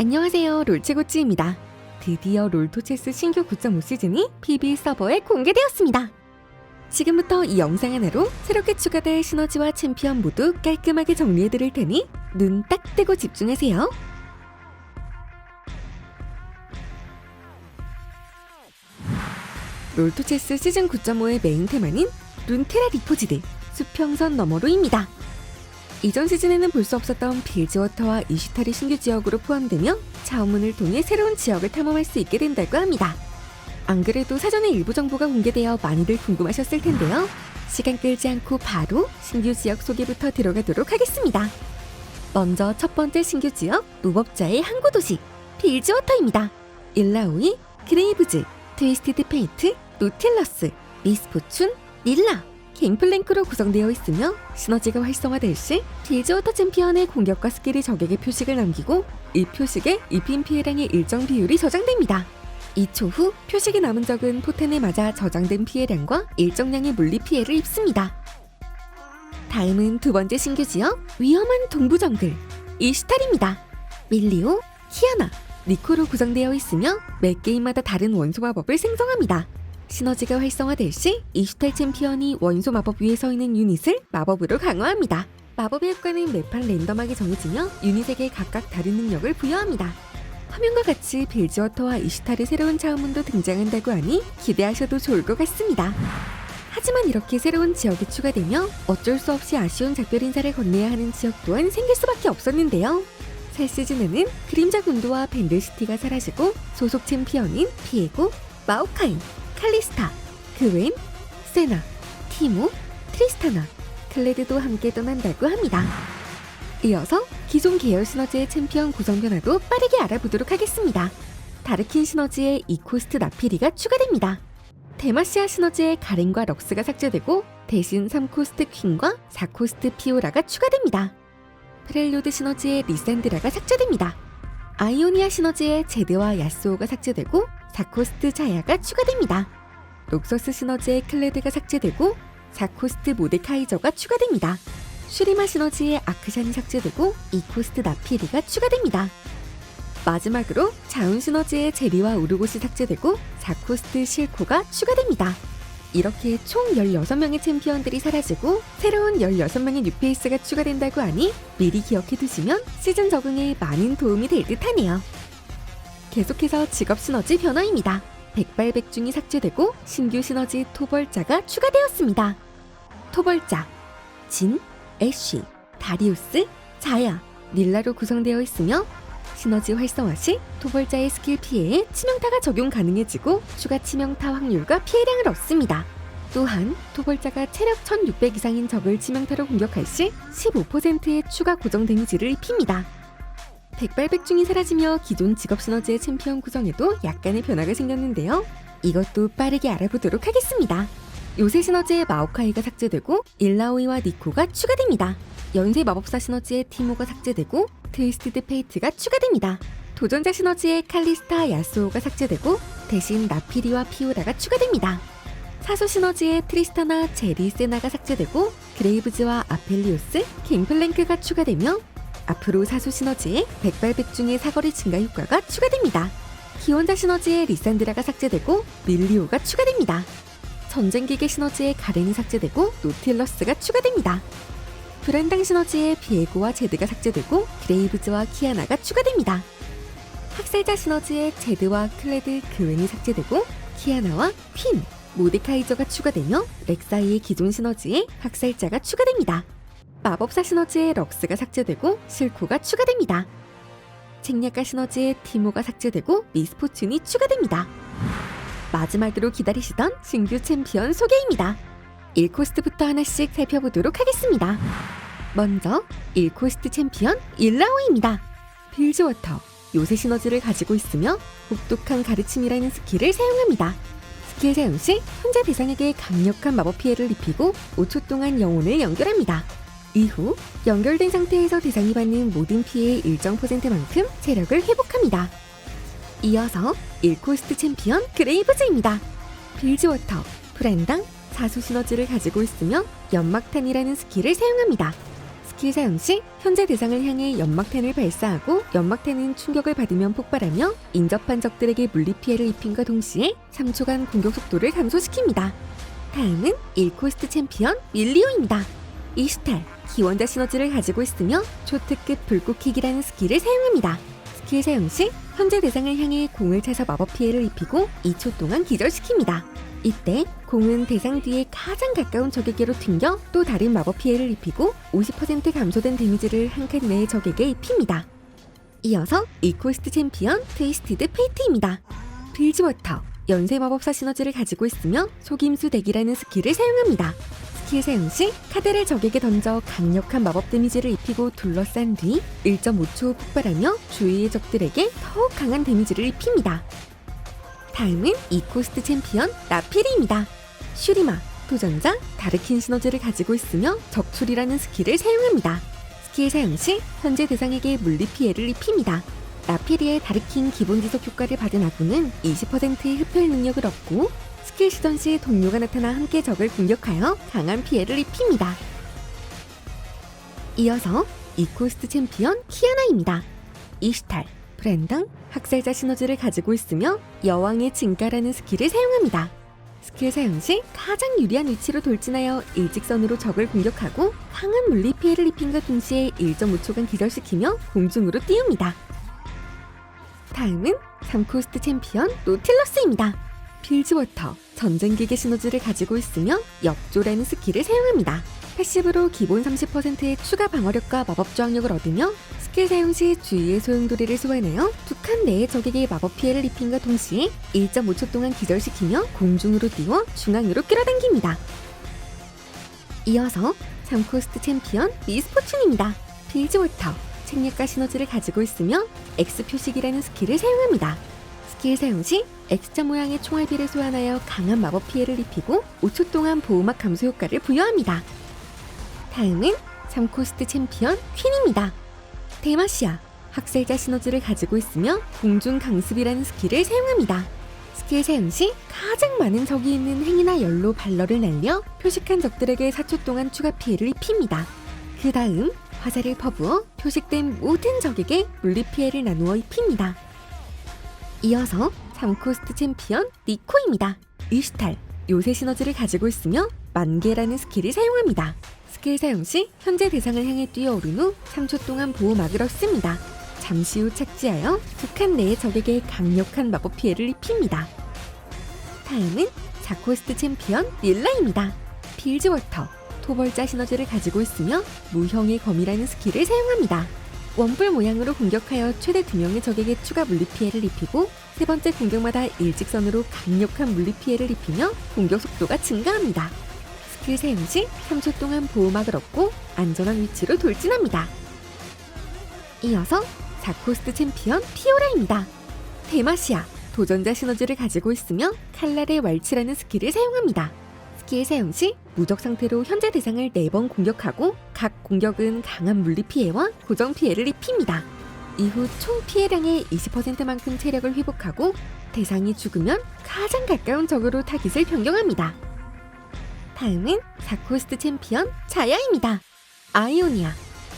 안녕하세요 롤체고찌입니다. 드디어 롤토체스 신규 9.5 시즌이 PB 서버에 공개되었습니다. 지금부터 이 영상 하나로 새롭게 추가될 시너지와 챔피언 모두 깔끔하게 정리해드릴 테니 눈딱 떼고 집중하세요. 롤토체스 시즌 9.5의 메인 테마는 룬테라 리포지드 수평선 너머로입니다. 이전 시즌에는 볼 수 없었던 빌즈워터와 이슈타리 신규 지역으로 포함되며 자원문을 통해 새로운 지역을 탐험할 수 있게 된다고 합니다. 안 그래도 사전에 일부 정보가 공개되어 많이들 궁금하셨을 텐데요. 시간 끌지 않고 바로 신규 지역 소개부터 들어가도록 하겠습니다. 먼저 첫 번째 신규 지역 무법자의 항구 도시 빌즈워터입니다. 일라오이, 그레이브즈, 트위스티드 페이트, 노틸러스, 미스포춘, 닐라, 갱플랭크로 구성되어 있으며 시너지가 활성화될 시 빌즈워터 챔피언의 공격과 스킬이 적에게 표식을 남기고 이 표식에 입힌 피해량의 일정 비율이 저장됩니다. 2초 후 표식이 남은 적은 포텐에 맞아 저장된 피해량과 일정량의 물리 피해를 입습니다. 다음은 두 번째 신규 지역 위험한 동부 정글 이슈탈입니다. 밀리오, 키아나, 니코로 구성되어 있으며 매 게임마다 다른 원소 마법을 생성합니다. 시너지가 활성화될 시 이슈탈 챔피언이 원소 마법 위에 서 있는 유닛을 마법으로 강화합니다. 마법의 효과는 매판 랜덤하게 정해지며 유닛에게 각각 다른 능력을 부여합니다. 화면과 같이 빌즈워터와 이슈탈의 새로운 차원문도 등장한다고 하니 기대하셔도 좋을 것 같습니다. 하지만 이렇게 새로운 지역이 추가되며 어쩔 수 없이 아쉬운 작별 인사를 건네야 하는 지역 또한 생길 수밖에 없었는데요. 새 시즌에는 그림자 군도와 밴들시티가 사라지고 소속 챔피언인 피에고, 마오카이, 칼리스타, 그웬, 세나, 티모, 트리스타나, 클레드도 함께 떠난다고 합니다. 이어서 기존 계열 시너지의 챔피언 구성 변화도 빠르게 알아보도록 하겠습니다. 다르킨 시너지의 이코스트 나피리가 추가됩니다. 데마시아 시너지의 가렌과 럭스가 삭제되고 대신 3코스트 퀸과 4코스트 피오라가 추가됩니다. 프렐료드 시너지의 리산드라가 삭제됩니다. 아이오니아 시너지의 제드와 야스오가 삭제되고 4코스트 자야가 추가됩니다. 록서스 시너지의 클레드가 삭제되고 4코스트 모데카이저가 추가됩니다. 슈리마 시너지의 아크샨이 삭제되고 2코스트 나피리가 추가됩니다. 마지막으로 자운 시너지의 제리와 우르곳이 삭제되고 4코스트 실코가 추가됩니다. 이렇게 총 16명의 챔피언들이 사라지고 새로운 16명의 뉴페이스가 추가된다고 하니 미리 기억해 두시면 시즌 적응에 많은 도움이 될 듯하네요. 계속해서 직업 시너지 변화입니다. 백발백중이 삭제되고 신규 시너지 토벌자가 추가되었습니다. 토벌자 진, 애쉬, 다리우스, 자야, 닐라로 구성되어 있으며 시너지 활성화 시 토벌자의 스킬 피해에 치명타가 적용 가능해지고 추가 치명타 확률과 피해량을 얻습니다. 또한 토벌자가 체력 1600 이상인 적을 치명타로 공격할 시 15%의 추가 고정 데미지를 입힙니다. 백발백중이 사라지며 기존 직업 시너지의 챔피언 구성에도 약간의 변화가 생겼는데요. 이것도 빠르게 알아보도록 하겠습니다. 요새 시너지의 마오카이가 삭제되고 일라오이와 니코가 추가됩니다. 연쇄 마법사 시너지의 티모가 삭제되고 트위스티드 페이트가 추가됩니다. 도전자 시너지의 칼리스타 야스오가 삭제되고 대신 나피리와 피오라가 추가됩니다. 사소 시너지의 트리스타나 제리 세나가 삭제되고 그레이브즈와 아펠리오스, 갱플랭크가 추가되며 앞으로 사소 시너지의 백발백중의 사거리 증가 효과가 추가됩니다. 기원자 시너지의 리산드라가 삭제되고 밀리오가 추가됩니다. 전쟁기계 시너지의 가렌이 삭제되고 노틸러스가 추가됩니다. 브란당 시너지의 비에고와 제드가 삭제되고 그레이브즈와 키아나가 추가됩니다. 학살자 시너지의 제드와 클레드 그웬이 삭제되고 키아나와 퀸, 모데카이저가 추가되며 렉사이의 기존 시너지에 학살자가 추가됩니다. 마법사 시너지의 럭스가 삭제되고 실코가 추가됩니다. 쟁약가 시너지의 티모가 삭제되고 미스포춘이 추가됩니다. 마지막으로 기다리시던 신규 챔피언 소개입니다. 1코스트부터 하나씩 살펴보도록 하겠습니다. 먼저 1코스트 챔피언 일라오입니다. 빌즈워터 요새 시너지를 가지고 있으며 혹독한 가르침이라는 스킬을 사용합니다. 스킬 사용 시 혼자 대상에게 강력한 마법 피해를 입히고 5초 동안 영혼을 연결합니다. 이후 연결된 상태에서 대상이 받는 모든 피해의 일정 퍼센트만큼 체력을 회복합니다. 이어서 1코스트 챔피언 그레이브즈입니다. 빌즈워터, 브랜당, 사수 시너지를 가지고 있으며 연막탄이라는 스킬을 사용합니다. 스킬 사용 시 현재 대상을 향해 연막탄을 발사하고 연막탄은 충격을 받으면 폭발하며 인접한 적들에게 물리 피해를 입힘과 동시에 3초간 공격 속도를 감소시킵니다. 다음은 1코스트 챔피언 밀리오입니다. 이 스타일 기원자 시너지를 가지고 있으며 초특급 불꽃킥이라는 스킬을 사용합니다. 스킬 사용 시 현재 대상을 향해 공을 차서 마법 피해를 입히고 2초 동안 기절시킵니다. 이때 공은 대상 뒤에 가장 가까운 적에게로 튕겨 또 다른 마법 피해를 입히고 50% 감소된 데미지를 한 칸 내의 적에게 입힙니다. 이어서 이코스트 챔피언 트위스티드 페이트입니다. 빌즈워터 연쇄 마법사 시너지를 가지고 있으며 속임수 대기라는 스킬을 사용합니다. 스킬 사용 시 카드를 적에게 던져 강력한 마법 데미지를 입히고 둘러싼 뒤 1.5초 후 폭발하며 주위의 적들에게 더욱 강한 데미지를 입힙니다. 다음은 이코스트 챔피언 라피리입니다. 슈리마, 도전자, 다르킨 시너지를 가지고 있으며 적출이라는 스킬을 사용합니다. 스킬 사용 시 현재 대상에게 물리 피해를 입힙니다. 라피리의 다르킨 기본 지속 효과를 받은 아군은 20%의 흡혈 능력을 얻고 스킬 시전 시 동료가 나타나 함께 적을 공격하여 강한 피해를 입힙니다. 이어서 이코스트 챔피언 키아나입니다. 이스탈, 브랜당, 학살자 시너지를 가지고 있으며 여왕의 진가라는 스킬을 사용합니다. 스킬 사용 시 가장 유리한 위치로 돌진하여 일직선으로 적을 공격하고 강한 물리 피해를 입힌과 동시에 1.5초간 기절시키며 공중으로 띄웁니다. 다음은 3코스트 챔피언 노틸러스입니다. 필즈워터, 전쟁기계 시너지를 가지고 있으며 역조라는 스킬을 사용합니다. 패시브로 기본 30%의 추가 방어력과 마법 저항력을 얻으며 스킬 사용 시 주위의 소용돌이를 소환하여 두 칸 내의 적에게 마법 피해를 입힌과 동시에 1.5초 동안 기절시키며 공중으로 띄워 중앙으로 끌어당깁니다. 이어서 3코스트 챔피언 미스포춘입니다. 빌즈워터, 책략과 시너지를 가지고 있으며 X 표식이라는 스킬을 사용합니다. 스킬 사용 시 X자 모양의 총알비를 소환하여 강한 마법 피해를 입히고 5초 동안 보호막 감소 효과를 부여합니다. 다음은 3코스트 챔피언 퀸입니다. 데마시아, 학살자 시너지를 가지고 있으며 공중 강습이라는 스킬을 사용합니다. 스킬 사용 시 가장 많은 적이 있는 행이나 열로 발러를 날려 표식한 적들에게 4초 동안 추가 피해를 입힙니다. 그 다음 화살을 퍼부어 표식된 모든 적에게 물리 피해를 나누어 입힙니다. 이어서 3코스트 챔피언 니코입니다. 이스탈, 요새 시너지를 가지고 있으며 만개라는 스킬을 사용합니다. 스킬 사용 시 현재 대상을 향해 뛰어오른 후 3초 동안 보호막을 얻습니다. 잠시 후 착지하여 두 칸 내의 적에게 강력한 마법 피해를 입힙니다. 다음은 4코스트 챔피언 릴라입니다. 빌즈워터, 토벌자 시너지를 가지고 있으며 무형의 검이라는 스킬을 사용합니다. 원뿔 모양으로 공격하여 최대 2명의 적에게 추가 물리 피해를 입히고 세 번째 공격마다 일직선으로 강력한 물리 피해를 입히며 공격 속도가 증가합니다. 스킬 사용 시 3초 동안 보호막을 얻고 안전한 위치로 돌진합니다. 이어서 4코스트 챔피언 피오라입니다. 데마시아, 도전자 시너지를 가지고 있으며 칼날의 왈츠라는 스킬을 사용합니다. 스킬 사용 시 무적 상태로 현재 대상을 4번 공격하고 각 공격은 강한 물리 피해와 고정 피해를 입힙니다. 이후 총 피해량의 20%만큼 체력을 회복하고 대상이 죽으면 가장 가까운 적으로 타깃을 변경합니다. 다음은 4코스트 챔피언 자야입니다. 아이오니아,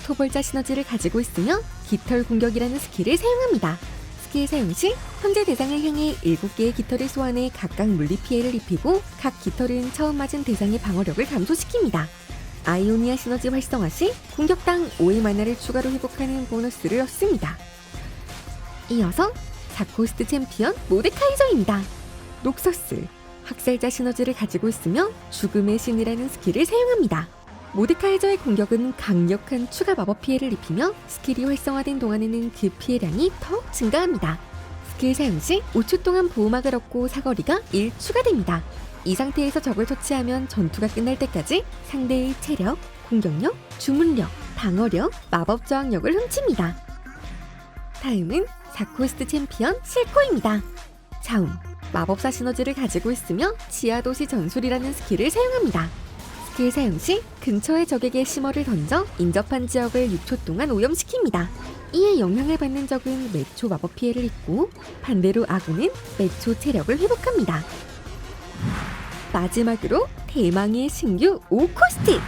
토벌자 시너지를 가지고 있으며 깃털 공격이라는 스킬을 사용합니다. 스킬 사용 시 현재 대상을 향해 7개의 깃털을 소환해 각각 물리 피해를 입히고 각 깃털은 처음 맞은 대상의 방어력을 감소시킵니다. 아이오니아 시너지 활성화 시 공격당 5의 만화를 추가로 회복하는 보너스를 얻습니다. 이어서 4코스트 챔피언 모데카이저입니다. 녹서스, 학살자 시너지를 가지고 있으며 죽음의 신이라는 스킬을 사용합니다. 모데카이저의 공격은 강력한 추가 마법 피해를 입히며 스킬이 활성화된 동안에는 그 피해량이 더욱 증가합니다. 스킬 사용 시 5초 동안 보호막을 얻고 사거리가 1 추가됩니다. 이 상태에서 적을 처치하면 전투가 끝날 때까지 상대의 체력, 공격력, 주문력, 방어력, 마법 저항력을 훔칩니다. 다음은 4코스트 챔피언 실코입니다. 자움, 마법사 시너지를 가지고 있으며 지하도시 전술이라는 스킬을 사용합니다. 스킬 사용 시 근처의 적에게 심어를 던져 인접한 지역을 6초 동안 오염시킵니다. 이에 영향을 받는 적은 매초 마법 피해를 입고 반대로 아군은 매초 체력을 회복합니다. 마지막으로 대망의 신규 5코스트!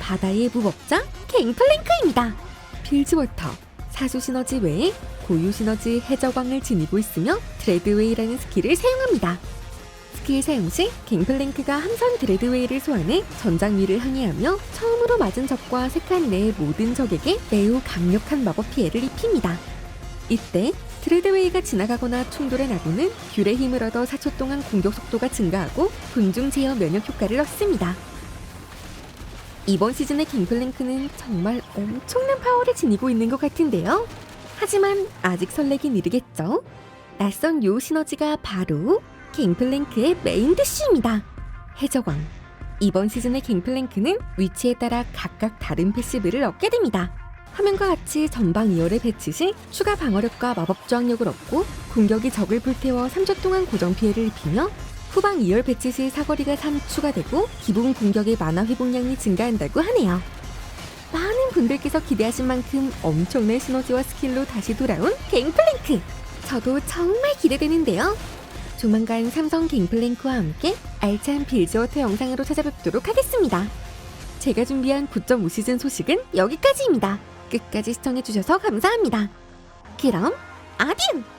바다의 무법자 갱플랭크입니다. 필즈워터, 사수 시너지 외에 고유 시너지 해적왕을 지니고 있으며 드레드웨이라는 스킬을 사용합니다. 스킬 사용 시 갱플랭크가 함선 드레드웨이를 소환해 전장 위를 항해하며 처음으로 맞은 적과 세칸 내의 모든 적에게 매우 강력한 마법 피해를 입힙니다. 이때 드레드웨이가 지나가거나 충돌한 아군은 귤의 힘을 얻어 4초 동안 공격 속도가 증가하고 군중 제어 면역 효과를 얻습니다. 이번 시즌의 갱플랭크는 정말 엄청난 파워를 지니고 있는 것 같은데요. 하지만 아직 설레긴 이르겠죠? 낯선 요 시너지가 바로 갱플랭크의 메인 дэ쉬입니다. 해적왕. 이번 시즌의 갱플랭크는 위치에 따라 각각 다른 패시브를 얻게 됩니다. 화면과 같이 전방 2열의 배치 시 추가 방어력과 마법 저항력을 얻고 공격이 적을 불태워 3초 동안 고정 피해를 입히며 후방 2열 배치 시 사거리가 3 추가되고 기본 공격의 만화 회복량이 증가한다고 하네요. 많은 분들께서 기대하신 만큼 엄청난 시너지와 스킬로 다시 돌아온 갱플랭크! 저도 정말 기대되는데요. 조만간 삼성 갱플랭크와 함께 알찬 빌즈워터 영상으로 찾아뵙도록 하겠습니다. 제가 준비한 9.5 시즌 소식은 여기까지입니다. 끝까지 시청해주셔서 감사합니다. 그럼 아디오!